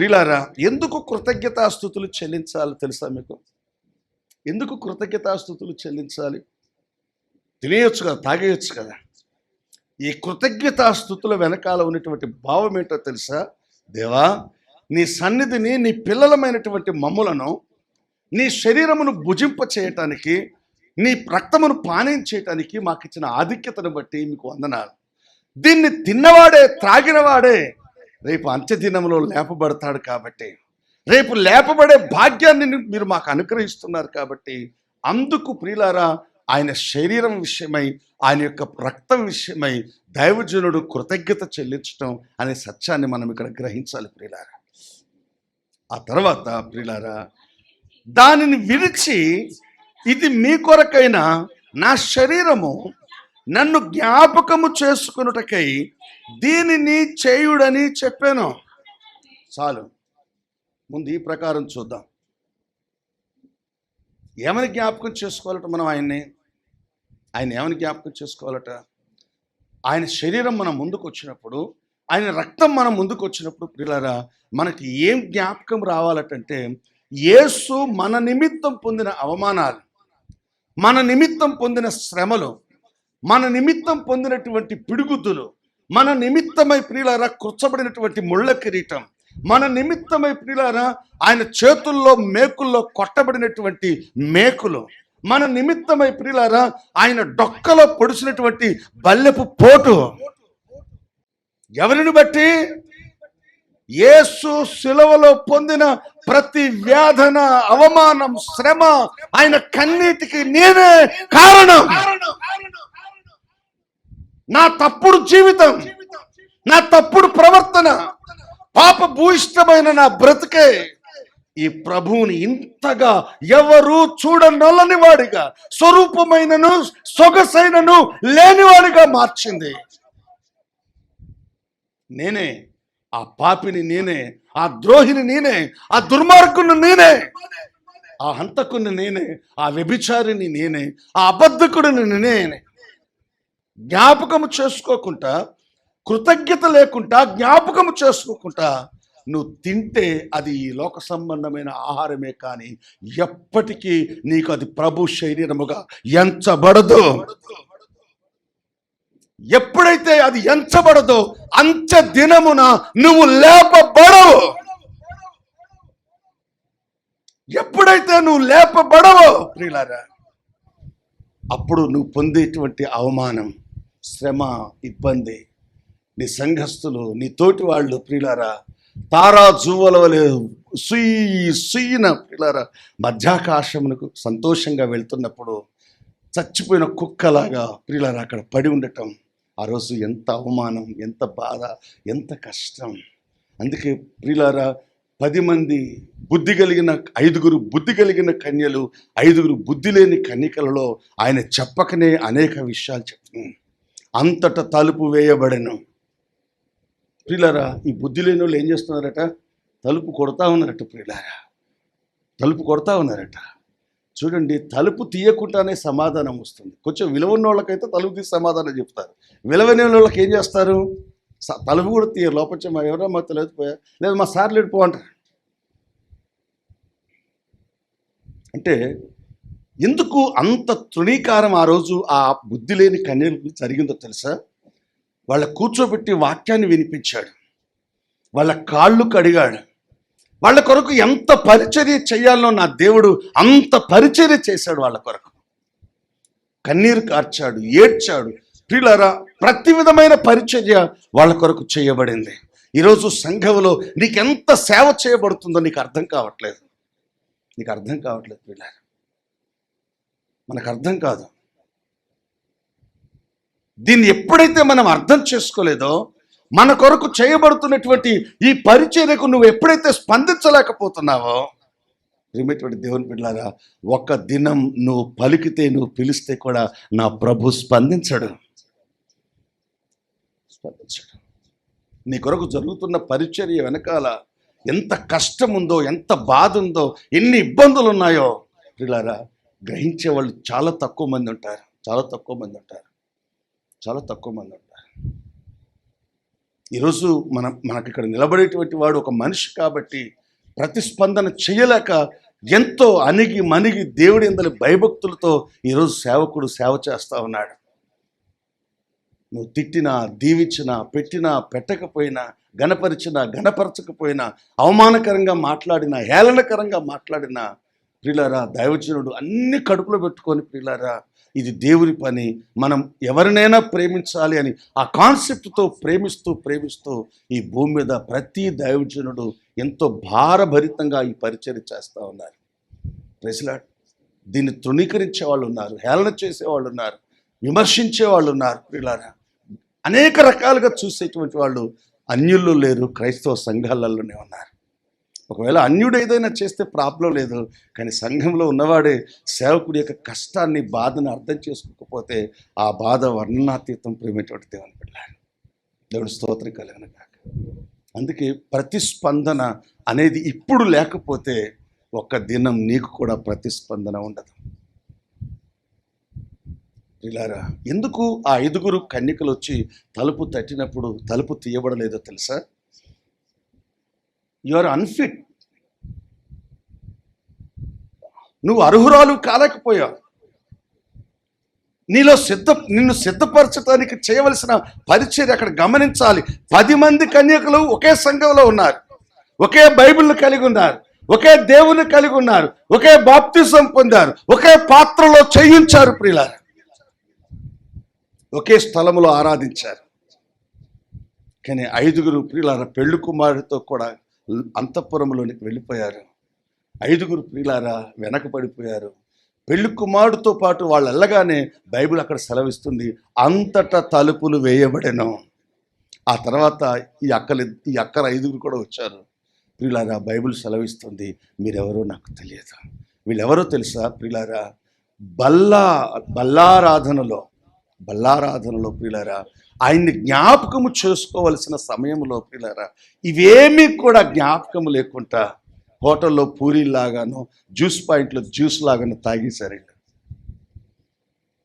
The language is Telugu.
ప్రియులారా ఎందుకు కృతజ్ఞతాస్థుతులు చెల్లించాలి తెలుసా మీకు? ఎందుకు కృతజ్ఞతాస్థుతులు చెల్లించాలి? తినేయచ్చు కదా తాగేయచ్చు కదా. ఈ కృతజ్ఞతాస్థుతుల వెనకాల ఉన్నటువంటి భావం ఏంటో తెలుసా? దేవా నీ సన్నిధిని నీ పిల్లలమైనటువంటి మమ్ములను నీ శరీరమును భుజింప చేయటానికి నీ రక్తమును పానీయం చేయటానికి మాకు ఇచ్చిన ఆధిక్యతను బట్టి మీకు వందనాలు. దీన్ని తిన్నవాడే త్రాగినవాడే రేపు అంత్యదినంలో లేపబడతాడు కాబట్టి రేపు లేపబడే భాగ్యాన్ని మీరు మాకు అనుగ్రహిస్తున్నారు కాబట్టి అందుకు ప్రియులారా ఆయన శరీరం విషయమై ఆయన యొక్క రక్తం విషయమై దైవజనుడు కృతజ్ఞత చెల్లించటం అనే సత్యాన్ని మనం ఇక్కడ గ్రహించాలి ప్రియులారా. ఆ తర్వాత ప్రియులారా దానిని విడిచి ఇది మీ కొరకైన నా శరీరము నన్ను జ్ఞాపకము చేసుకున్నటకై దీనిని చేయుడని చెప్పాను. చాలు. ముందు ఈ ప్రకారం చూద్దాం. ఏమని జ్ఞాపకం చేసుకోవాలట మనం ఆయన్ని? ఆయన ఏమని జ్ఞాపకం చేసుకోవాలట? ఆయన శరీరం మన ముందుకు వచ్చినప్పుడు ఆయన రక్తం మన ముందుకు వచ్చినప్పుడు పిల్లరా మనకి ఏం జ్ఞాపకం రావాలటంటే యేసు మన నిమిత్తం పొందిన అవమానాలు మన నిమిత్తం పొందిన శ్రమలు మన నిమిత్తం పొందినటువంటి పిడుగుద్దులు మన నిమిత్తమై ప్రియులారా కుర్చబడినటువంటి ముళ్ళ కిరీటం మన నిమిత్తమై ప్రియులారా ఆయన చేతుల్లో మేకుల్లో కొట్టబడినటువంటి మేకులు మన నిమిత్తమై ప్రియులారా ఆయన డొక్కలో పొడిచినటువంటి బల్లెపు పోటు. ఎవరిని బట్టి? యేసు శిలవలో పొందిన ప్రతి వేదన అవమానం శ్రమ ఆయన కన్నీటికి నేనే కారణం. నా తప్పుడు జీవితం నా తప్పుడు ప్రవర్తన పాప భూయిష్టమైన నా బ్రతికే ఈ ప్రభువుని ఇంతగా ఎవరు చూడనొల్లని వాడిగా స్వరూపమైనను సొగసైనను లేనివాడిగా మార్చింది. నేనే ఆ పాపిని నేనే ఆ ద్రోహిని నేనే ఆ దుర్మార్గుని నేనే ఆ హంతకుని నేనే ఆ వ్యభిచారిని నేనే ఆ అబద్ధకుడిని నేనే జ్ఞాపకము చేసుకోకుండా కృతజ్ఞత లేకుండా జ్ఞాపకము చేసుకోకుండా నువ్వు తింటే అది ఈ లోక సంబంధమైన ఆహారమే కానీ ఎప్పటికీ నీకు అది ప్రభు శరీరముగా ఎంచబడదు. ఎప్పుడైతే అది ఎంచబడదో అంత్య దినమున నువ్వు లేపబడవు. ఎప్పుడైతే నువ్వు లేపబడవో ప్రియులారా అప్పుడు నువ్వు పొందేటువంటి అవమానం శ్రమ ఇబ్బంది. నీ సంఘస్థులు నీ తోటి వాళ్ళు ప్రియులారా తారా జువ్వల వలె సుయ్యి సుయ్యిన ప్రియులారా మధ్యాకాశమునకు సంతోషంగా వెళ్తున్నప్పుడు చచ్చిపోయిన కుక్కలాగా ప్రియులారా అక్కడ పడి ఉండటం. ఆ రోజు ఎంత అవమానం ఎంత బాధ ఎంత కష్టం. అందుకే ప్రియులారా పది మంది బుద్ధి కలిగిన ఐదుగురు బుద్ధి కలిగిన కన్యలు ఐదుగురు బుద్ధి లేని కన్యకలలో ఆయన చెప్పకనే అనేక విషయాలు చెప్తున్నాను అంతట తలుపు వేయబడను. ప్రియులారా ఈ బుద్ధి లేని వాళ్ళు ఏం చేస్తున్నారట? తలుపు కొడతా ఉన్నారట ప్రియులారా. తలుపు కొడతా ఉన్నారట. చూడండి తలుపు తీయకుండానే సమాధానం వస్తుంది. కొంచెం విలువన్న వాళ్ళకైతే తలుపు తీసి సమాధానం చెప్తారు. విలువైన వాళ్ళకి ఏం చేస్తారు? స- తలుపు కూడా తీయరు. లోపల మా ఎవరో మా తెలియదు పోయా లేదు మా సార్లు ఎడిపో అంటారు అంటే ఎందుకు అంత తృణీకారం ఆ రోజు ఆ బుద్ధి లేని కన్యలకు జరిగిందో తెలుసా? వాళ్ళ కూర్చోబెట్టి వాక్యాన్ని వినిపించాడు. వాళ్ళ కాళ్ళు కడిగాడు. వాళ్ళ కొరకు ఎంత పరిచర్య చేయాలో నా దేవుడు అంత పరిచర్య చేశాడు వాళ్ళ కొరకు. కన్నీరు కార్చాడు ఏడ్చాడు. ప్రియులారా ప్రతి విధమైన పరిచర్య వాళ్ళ కొరకు చేయబడింది. ఈరోజు సంఘంలో నీకెంత సేవ చేయబడుతుందో నీకు అర్థం కావట్లేదు. నీకు అర్థం కావట్లేదు ప్రియులారా. మనకు అర్థం కాదు. దీన్ని ఎప్పుడైతే మనం అర్థం చేసుకోలేదో మన కొరకు చేయబడుతున్నటువంటి ఈ పరిచర్యకు నువ్వు ఎప్పుడైతే స్పందించలేకపోతున్నావో ప్రియమైనటువంటి దేవుని బిడ్డలారా ఒక్క దినం నువ్వు పలికితే నువ్వు పిలిస్తే కూడా నా ప్రభు స్పందించడు. స్పందించడు. నీ కొరకు జరుగుతున్న పరిచర్య వెనకాల ఎంత కష్టం ఉందో ఎంత బాధ ఉందో ఎన్ని ఇబ్బందులు ఉన్నాయో పిల్లారా గ్రహించే వాళ్ళు చాలా తక్కువ మంది ఉంటారు. చాలా తక్కువ మంది ఉంటారు. చాలా తక్కువ మంది ఉంటారు. ఈరోజు మనం మనకి ఇక్కడ నిలబడేటువంటి వాడు ఒక మనిషి కాబట్టి ప్రతిస్పందన చేయలేక ఎంతో అణిగి మణిగి దేవుడి ఎందలి భయభక్తులతో ఈరోజు సేవకుడు సేవ చేస్తూ ఉన్నాడు. నువ్వు తిట్టినా దీవించినా పెట్టినా పెట్టకపోయినా గణపరిచినా గణపరచకపోయినా అవమానకరంగా మాట్లాడినా హేళనకరంగా మాట్లాడినా ప్రియులారా దైవజనుడు అన్ని కడుపులో పెట్టుకొని ప్రియులారా ఇది దేవుని పని. మనం ఎవరినైనా ప్రేమించాలి అని ఆ కాన్సెప్ట్తో ప్రేమిస్తూ ప్రేమిస్తూ ఈ భూమి మీద ప్రతి దైవజనుడు ఎంతో భారభరితంగా ఈ పరిచయం చేస్తూ ఉన్నారు. ప్రెసిలాట్ దీన్ని తృణీకరించే వాళ్ళు ఉన్నారు హేళన చేసే వాళ్ళు ఉన్నారు విమర్శించే వాళ్ళు ఉన్నారు ప్రియులారా అనేక రకాలుగా చూసేటువంటి వాళ్ళు అన్యుల్లో లేరు క్రైస్తవ సంఘాలలోనే ఉన్నారు. ఒకవేళ అన్యుడు ఏదైనా చేస్తే ప్రాబ్లం లేదు కానీ సంఘంలో ఉన్నవాడే సేవకుడి యొక్క కష్టాన్ని బాధను అర్థం చేసుకోకపోతే ఆ బాధ వర్ణనాతీతం ప్రేమేటువంటి దేవుని పిల్లాడు దేవుడు స్తోత్రం కలిగిన కాక అందుకే ప్రతిస్పందన అనేది ఇప్పుడు లేకపోతే ఒక్క దినం నీకు కూడా ప్రతిస్పందన ఉండదు. ఇలారా ఎందుకు ఆ ఐదుగురు కన్యకలు వచ్చి తలుపు తట్టినప్పుడు తలుపు తీయబడలేదో తెలుసా? యు ఆర్ అన్ఫిట్ నువ్వు అర్హురాలు కాలేకపోయావు. నీలో సిద్ధ నిన్ను సిద్ధపరచడానికి చేయవలసిన పరిచయం అక్కడ గమనించాలి. పది మంది కన్యకులు ఒకే సంఘంలో ఉన్నారు. ఒకే బైబిల్ని కలిగి ఉన్నారు. ఒకే దేవుని కలిగి ఉన్నారు. ఒకే బాప్తిజం పొందారు. ఒకే పాత్రలో చేయించారు ప్రియులారు. ఒకే స్థలములో ఆరాధించారు. కానీ ఐదుగురు ప్రియులార పెళ్ళి కుమారుడితో కూడా అంతఃపురంలోనికి వెళ్ళిపోయారు. ఐదుగురు ప్రియులారా వెనకబడిపోయారు పెళ్ళి కుమారుడితో పాటు వాళ్ళు వెళ్ళగానే బైబిల్ అక్కడ సెలవిస్తుంది అంతటా తలుపులు వేయబడెను. ఆ తర్వాత ఈ అక్కలు ఈ అక్కల ఐదుగురు కూడా వచ్చారు. ప్రియులారా బైబిల్ సెలవిస్తుంది మీరెవరో నాకు తెలియదు. వీళ్ళెవరో తెలుసా? ప్రియులారా బల్లా బల్లారాధనలో బల్లారాధనలో ప్రియులారా ఆయన్ని జ్ఞాపకము చేసుకోవలసిన సమయంలో ప్రియులారా ఇవేమీ కూడా జ్ఞాపకము లేకుండా హోటల్లో పూరీలాగాను జ్యూస్ పాయింట్లో జ్యూస్ లాగాను తాగేశారండి.